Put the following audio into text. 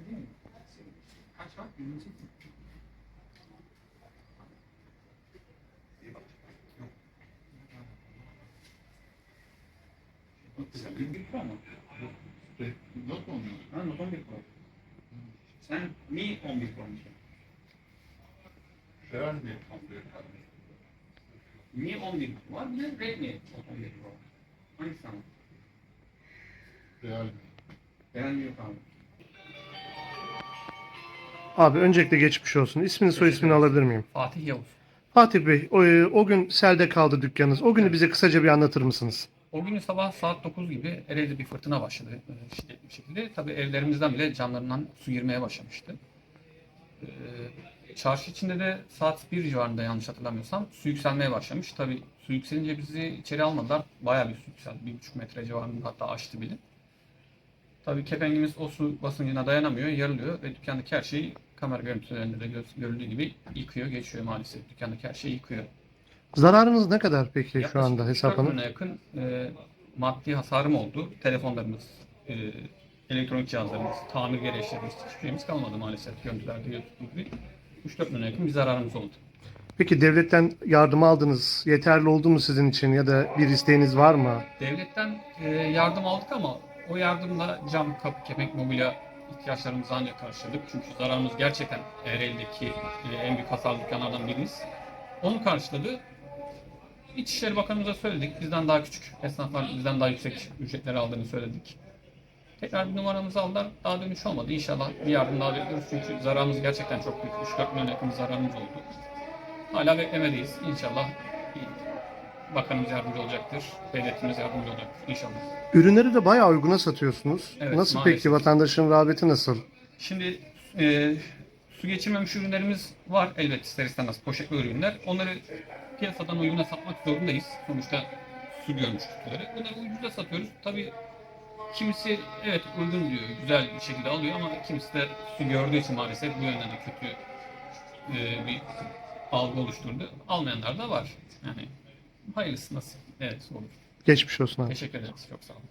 On değil mi? Kaç var? Yirmi sekiz mi? Yirmi bir Pro mu? Not mu onlar? Ha, Note 11 Pro. Sen Mi 11 Pro musun? Realme. Mi 11 var, bir de Redmi 11 Pro. Hangisi ama? Realme. Beğendi yok abi. Abi öncelikle geçmiş olsun. İsmini soy ismini alabilir miyim? Fatih Yavuz. Fatih Bey, o, o gün selde kaldı dükkanınız. O günü bize kısaca bir anlatır mısınız? O gün sabah saat 9 gibi Ereğli'de bir fırtına başladı e, şiddetli bir şekilde. Tabii evlerimizden bile camlarından su girmeye başlamıştı. Ee, Çarşı içinde de saat 1 civarında yanlış hatırlamıyorsam su yükselmeye başlamış. Tabii su yükselince bizi içeri almadılar. Bayağı bir su yükseldi. 1,5 metre civarında hatta aştı bile. Tabii kepengimiz o su basıncına dayanamıyor, yarılıyor ve dükkandaki her şeyi kamera görüntülerinde de gö- görüldüğü gibi yıkıyor, geçiyor maalesef. Dükkandaki her şeyi yıkıyor. Zararınız ne kadar peki şu Yaklaşık anda 3-4 hesaplanıp? milyona yakın e, maddi hasarım oldu. Telefonlarımız, e, elektronik cihazlarımız, tamir gereçlerimiz, hiçbir şeyimiz kalmadı maalesef. Görüntülerde gözüktüğü gibi. 3-4 milyona yakın bir zararımız oldu. Peki devletten yardım aldınız. Yeterli oldu mu sizin için ya da bir isteğiniz var mı? Devletten e, yardım aldık ama o yardımla cam, kapı, kepenk, mobilya ihtiyaçlarımızı ancak karşıladık. Çünkü zararımız gerçekten Ereğli'deki e, en büyük hasarlı dükkanlardan birimiz. Onu karşıladı. İçişleri Bakanımıza söyledik. Bizden daha küçük esnaflar bizden daha yüksek ücretleri aldığını söyledik. Tekrar bir numaramızı aldılar. Daha dönüş olmadı. İnşallah bir yardım daha bekliyoruz. Çünkü zararımız gerçekten çok büyük. 3-4 milyon yakın zararımız oldu. Hala beklemedeyiz. İnşallah bakanımız yardımcı olacaktır. Devletimiz yardımcı olacaktır. İnşallah. Ürünleri de bayağı uyguna satıyorsunuz. Evet, nasıl maalesef. peki vatandaşın rağbeti nasıl? Şimdi e, su geçirmemiş ürünlerimiz var elbet ister istemez poşetli ürünler. Onları piyasadan uyguna satmak zorundayız. Sonuçta su görmüş kutuları. Bunları ucuza satıyoruz. Tabii kimisi evet uygun diyor, güzel bir şekilde alıyor ama kimisi de su gördüğü için maalesef bu yönden de kötü e, bir algı oluşturdu. Almayanlar da var. Yani hayırlısı nasıl? Evet olur. Geçmiş olsun abi. Teşekkür ederiz. Çok sağ olun.